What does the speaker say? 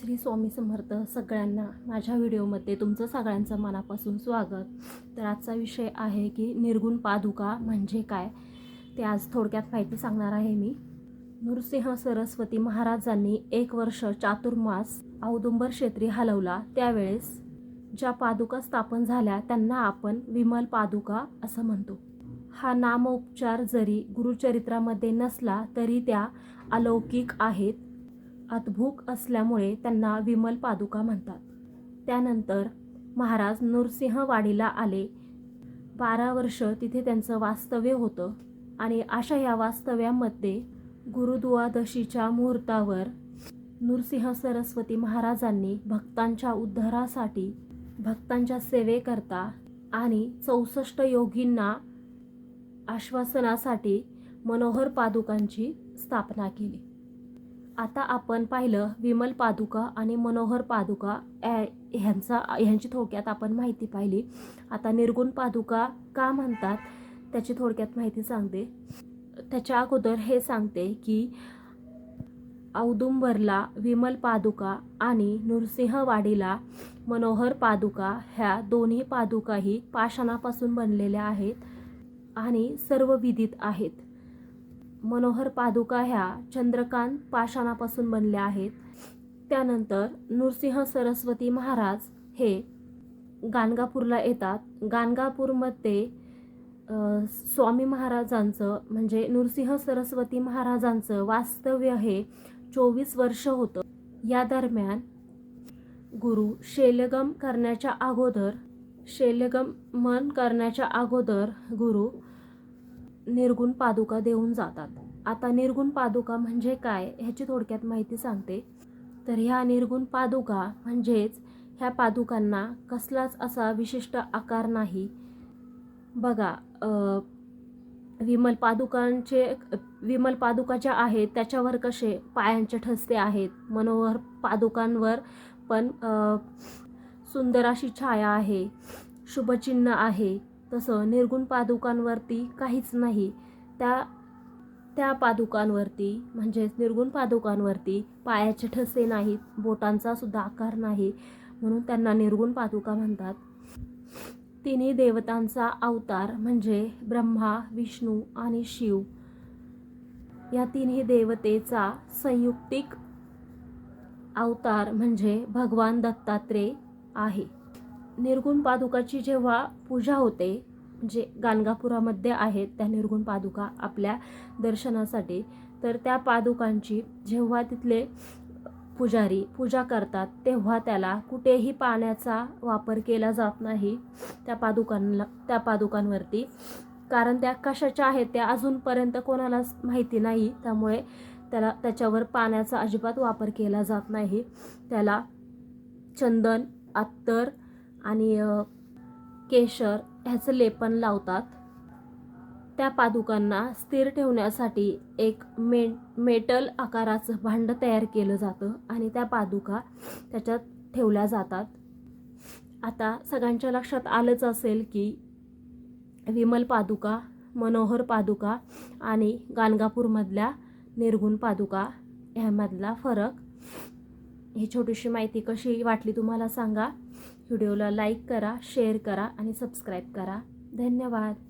श्री स्वामी समर्थ सगळ्यांना माझ्या व्हिडिओमध्ये तुमचं सगळ्यांचं मनापासून स्वागत. तर आजचा विषय आहे की निर्गुण पादुका म्हणजे काय? ते आज थोडक्यात माहिती सांगणार आहे मी. नृसिंह सरस्वती महाराजांनी एक वर्ष चातुर्मास औदुंबर क्षेत्री हलवला. त्यावेळेस ज्या पादुका स्थापन झाल्या त्यांना आपण विमल पादुका असं म्हणतो. हा नामोपचार जरी गुरुचरित्रामध्ये नसला तरी त्या अलौकिक आहेत. अतभूक असल्यामुळे त्यांना विमल पादुका म्हणतात. त्यानंतर महाराज नृसिंहवाडीला आले. बारा वर्ष तिथे त्यांचं वास्तव्य होतं आणि अशा या वास्तव्यामध्ये गुरुद्वादशीच्या मुहूर्तावर नृसिंह सरस्वती महाराजांनी भक्तांच्या उद्धारासाठी भक्तांच्या सेवेकरता आणि चौसष्ट योगींना आश्वासनासाठी मनोहर पादुकांची स्थापना केली. आता आपण पाहिलं विमल पादुका आणि मनोहर पादुका ह्यांचा ह्यांची थोडक्यात आपण माहिती पाहिली. आता निर्गुण पादुका का म्हणतात त्याची थोडक्यात माहिती सांगते. त्याच्या अगोदर हे सांगते की औदुंबरला विमल पादुका आणि नृसिंहवाडीला मनोहर पादुका ह्या दोन्ही पादुकाही पाषाणापासून बनलेल्या आहेत आणि सर्व विदित आहेत. मनोहर पादुका ह्या चंद्रकांत पाषाणापासून बनल्या आहेत. त्यानंतर नृसिंह सरस्वती महाराज हे गाणगापूरला येतात. गाणगापूरमध्ये स्वामी महाराजांचं म्हणजे नृसिंह सरस्वती महाराजांचं वास्तव्य हे चोवीस वर्ष होतं. या दरम्यान गुरु शैलगम करण्याच्या अगोदर शेलगमन करण्याच्या अगोदर गुरु निर्गुण पादुका देऊन जातात. आता निर्गुण पादुका म्हणजे काय ह्याची थोडक्यात माहिती सांगते. तर ह्या निर्गुण पादुका म्हणजेच ह्या पादुकांना कसलाच असा विशिष्ट आकार नाही. बघा विमल पादुकांचे विमल पादुका ज्या आहेत त्याच्यावर कसे पायांचे ठसते आहेत. मनोहर पादुकांवर पण सुंदर अशी छाया आहे. शुभचिन्ह आहे. तसं निर्गुण पादुकांवरती काहीच नाही. त्या त्या पादुकांवरती म्हणजेच निर्गुण पादुकांवरती पायाचे ठसे नाहीत बोटांचा सुद्धा आकार नाही म्हणून त्यांना निर्गुण पादुका म्हणतात. तिन्ही देवतांचा अवतार म्हणजे ब्रह्मा विष्णू आणि शिव. या तिन्ही देवतेचा संयुक्तिक अवतार म्हणजे भगवान दत्तात्रेय आहे. निर्गुण पादुकाची जेव्हा पूजा होते जे गाणगापुरामध्ये आहेत त्या निर्गुण पादुका आपल्या दर्शनासाठी तर त्या पादुकांची जेव्हा तिथले पुजारी पूजा करतात तेव्हा त्याला कुठेही पाण्याचा वापर केला जात नाही त्या पादुकांना त्या पादुकांवरती. कारण त्या कशाच्या आहेत त्या अजूनपर्यंत कोणालाच माहिती नाही त्यामुळे त्याला त्याच्यावर पाण्याचा अजिबात वापर केला जात नाही. त्याला चंदन अत्तर आणि केशर ह्याचं लेपन लावतात. त्या पादुकांना स्थिर ठेवण्यासाठी एक मे मेटल आकाराचं भांडं तयार केलं जातं आणि त्या पादुका त्याच्यात ठेवल्या जातात. आता सगळ्यांच्या लक्षात आलंच असेल की विमल पादुका मनोहर पादुका आणि गाणगापूरमधल्या निर्गुण पादुका ह्यामधला फरक ही छोटीशी माहिती कशी वाटली तुम्हाला सांगा. व्हिडिओला लाईक करा शेअर करा आणि सबस्क्राईब करा. धन्यवाद.